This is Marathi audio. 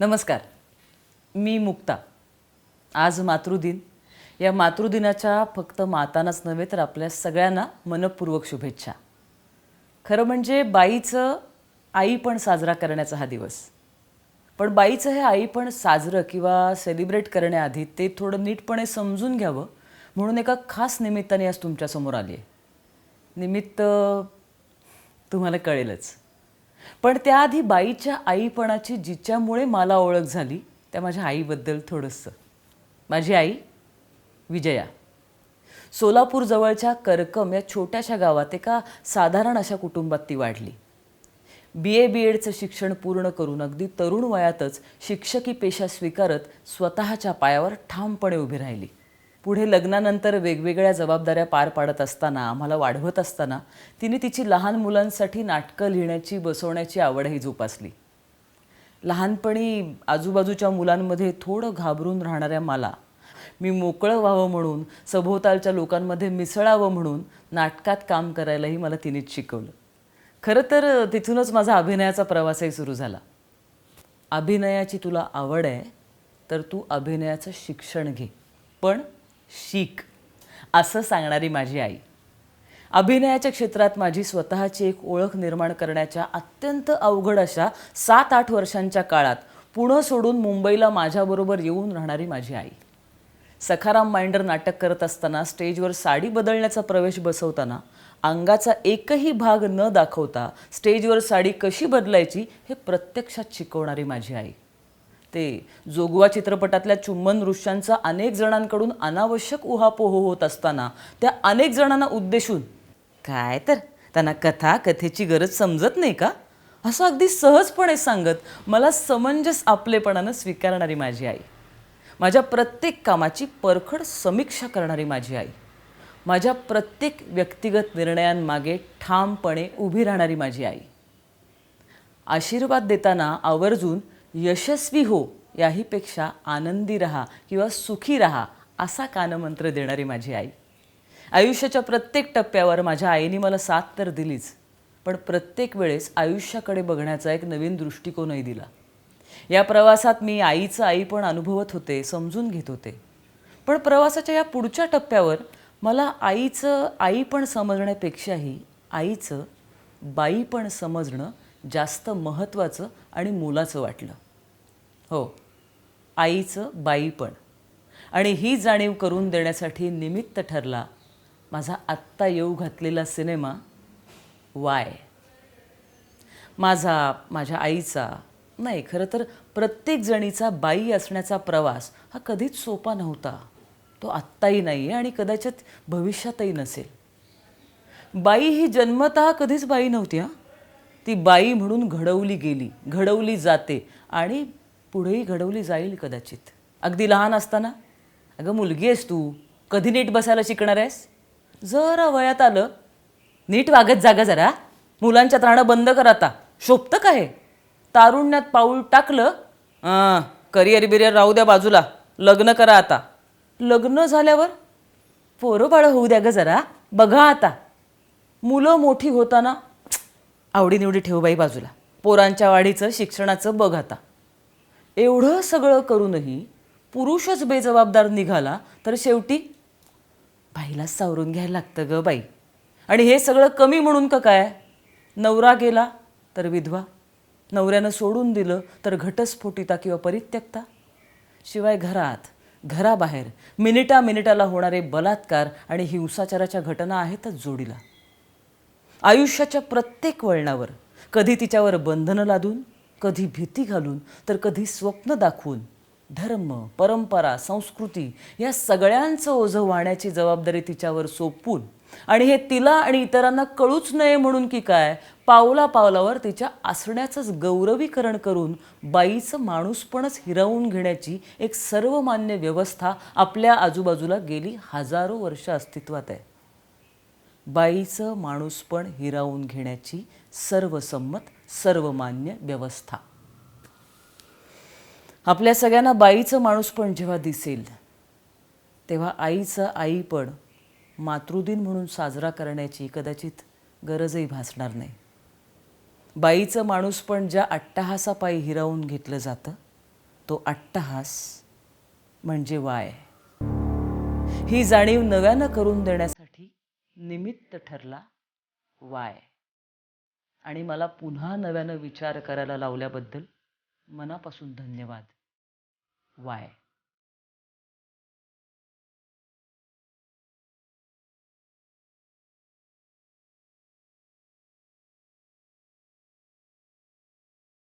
नमस्कार. मी मुक्ता. आज मातृदिन. या मातृदिनाच्या फक्त मातानाच नव्हे तर आपल्या सगळ्यांना मनपूर्वक शुभेच्छा. खरं म्हणजे बाईचं आई पण साजरा करण्याचा हा दिवस. पण बाईचं हे आई पण साजरं किंवा सेलिब्रेट करण्याआधी ते थोडं नीटपणे समजून घ्यावं म्हणून एका खास निमित्ताने आज तुमच्यासमोर आली आहे निमित्त तुम्हाला कळेलच. पण त्याआधी बाईच्या आईपणाची जिच्यामुळे मला ओळख झाली त्या माझ्या आईबद्दल थोडंसं. माझी आई विजया. सोलापूरजवळच्या करकम या छोट्याशा गावात एका साधारण अशा कुटुंबात ती वाढली. बी ए बी एडचं शिक्षण पूर्ण करून अगदी तरुण वयातच शिक्षकी पेशा स्वीकारत स्वतःच्या पायावर ठामपणे उभी राहिली. पुढे लग्नानंतर वेगवेगळ्या जबाबदाऱ्या पार पाडत असताना आम्हाला वाढवत असताना तिने तिची लहान मुलांसाठी नाटकं लिहिण्याची बसवण्याची आवडही जोपासली. लहानपणी आजूबाजूच्या मुलांमध्ये थोडं घाबरून राहणाऱ्या मला मी मोकळं व्हावं म्हणून सभोवतालच्या लोकांमध्ये मिसळावं म्हणून नाटकात काम करायलाही मला तिनेच शिकवलं. खरं तर तिथूनच माझा अभिनयाचा प्रवासही सुरू झाला. अभिनयाची तुला आवड आहे तर तू अभिनयाचं शिक्षण घे. पण शिक असं सांगणारी माझी आई. अभिनयाच्या क्षेत्रात माझी स्वतःची एक ओळख निर्माण करण्याच्या अत्यंत अवघड अशा सात आठ वर्षांच्या काळात पुणं सोडून मुंबईला माझ्याबरोबर येऊन राहणारी माझी आई. सखाराम माइंडर नाटक करत असताना स्टेजवर साडी बदलण्याचा प्रवेश बसवताना अंगाचा एकही भाग न दाखवता स्टेजवर साडी कशी बदलायची हे प्रत्यक्षात शिकवणारी माझी आई. ते जोगवा चित्रपटातल्या चुंबन दृश्यांचा अनेक जणांकडून अनावश्यक उहापोह होत असताना त्या अनेक जणांना उद्देशून काय तर त्यांना कथा कथेची गरज समजत नाही का? असं अगदी सहजपणे सांगत मला समंजस आपलेपणानं स्वीकारणारी माझी आई. माझ्या प्रत्येक कामाची परखड समीक्षा करणारी माझी आई. माझ्या प्रत्येक व्यक्तिगत निर्णयांमागे ठामपणे उभी राहणारी माझी आई. आशीर्वाद देताना आवर्जून यशस्वी हो याहीपेक्षा आनंदी रहा किंवा सुखी रहा असा कानमंत्र देणारी माझी आई. आयुष्याच्या प्रत्येक टप्प्यावर माझ्या आईने मला साथ तर दिलीच पण प्रत्येक वेळेस आयुष्याकडे बघण्याचा एक नवीन दृष्टिकोनही दिला. या प्रवासात मी आईचं आई पण अनुभवत होते समजून घेत होते. पण प्रवासाच्या या पुढच्या टप्प्यावर मला आईचं आई पण समजण्यापेक्षाही आईचं बाई पण समजणं जास्त महत्त्वाचं आणि मोलाचं वाटलं. हो. आईचं बाई पण. आणि ही जाणीव करून देण्यासाठी निमित्त ठरला माझा आत्ता येऊ घातलेला सिनेमा वाय. माझा माझ्या आईचा नाही खरं तर प्रत्येक जणीचा बाई असण्याचा प्रवास हा कधीच सोपा नव्हता. तो आत्ताही नाही आहे आणि कदाचित भविष्यातही नसेल. बाई ही जन्मतः कधीच बाई नव्हती हां. ती बाई म्हणून घडवली गेली घडवली जाते आणि पुढेही घडवली जाईल कदाचित. अगदी लहान असताना? अगं मुलगी आहेस तू. कधी नीट बसायला शिकणार आहेस? जरा वयात आलं. नीट वागत जागा जरा. मुलांच्यात राहणं बंद कर आता. शोभतं का हे? तारुण्यात पाऊल टाकलं. हां करिअर बिरियर राहू द्या बाजूला. लग्न करा आता. लग्न झाल्यावर? पोरं बाळं होऊ द्या ग जरा. बघा आता. मुलं मोठी होताना आवडीनिवडी ठेव बाई बाजूला. पोरांच्या वाढीचं शिक्षणाचं बघ आता. एवढं सगळं करूनही पुरुषच बेजबाबदार निघाला तर शेवटी बाईला सावरून घ्यायला लागतं ग बाई. आणि हे सगळं कमी म्हणून का काय? नवरा गेला तर विधवा. नवऱ्यानं सोडून दिलं तर घटस्फोटिता किंवा परित्यक्ता. शिवाय घरात घराबाहेर मिनिटा मिनिटाला होणारे बलात्कार आणि हिंसाचाराच्या घटना आहेतच जोडीला. आयुष्याच्या प्रत्येक वळणावर कधी तिच्यावर बंधनं लादून कधी भीती घालून तर कधी स्वप्न दाखवून. धर्म परंपरा संस्कृती या सगळ्यांचं ओझं वाहण्याची जबाबदारी तिच्यावर सोपवून आणि हे तिला आणि इतरांना कळूच नये म्हणून की काय पावला पावलावर तिच्या असण्याचंच गौरवीकरण करून बाईचं माणूसपणच हिरावून घेण्याची एक सर्वमान्य व्यवस्था आपल्या आजूबाजूला गेली हजारो वर्ष अस्तित्वात आहे. बाईचं माणूसपण हिरावून घेण्याची सर्वसंमत सर्वमान्य व्यवस्था. आपल्या सगळ्यांना बाईचं माणूसपण जेव्हा दिसेल तेव्हा आईचं आईपण मातृदिन म्हणून साजरा करण्याची कदाचित गरजही भासणार नाही. बाईचं माणूसपण ज्या अट्टहासापायी हिरावून घेतलं जातं तो अट्टहास म्हणजे वाय. ही जाणीव नव्यानं करून देण्यासाठी निमित्त ठरला वाय. आणि मला पुन्हा नव्यानं विचार करायला लावल्याबद्दल मनापासून धन्यवाद. वाय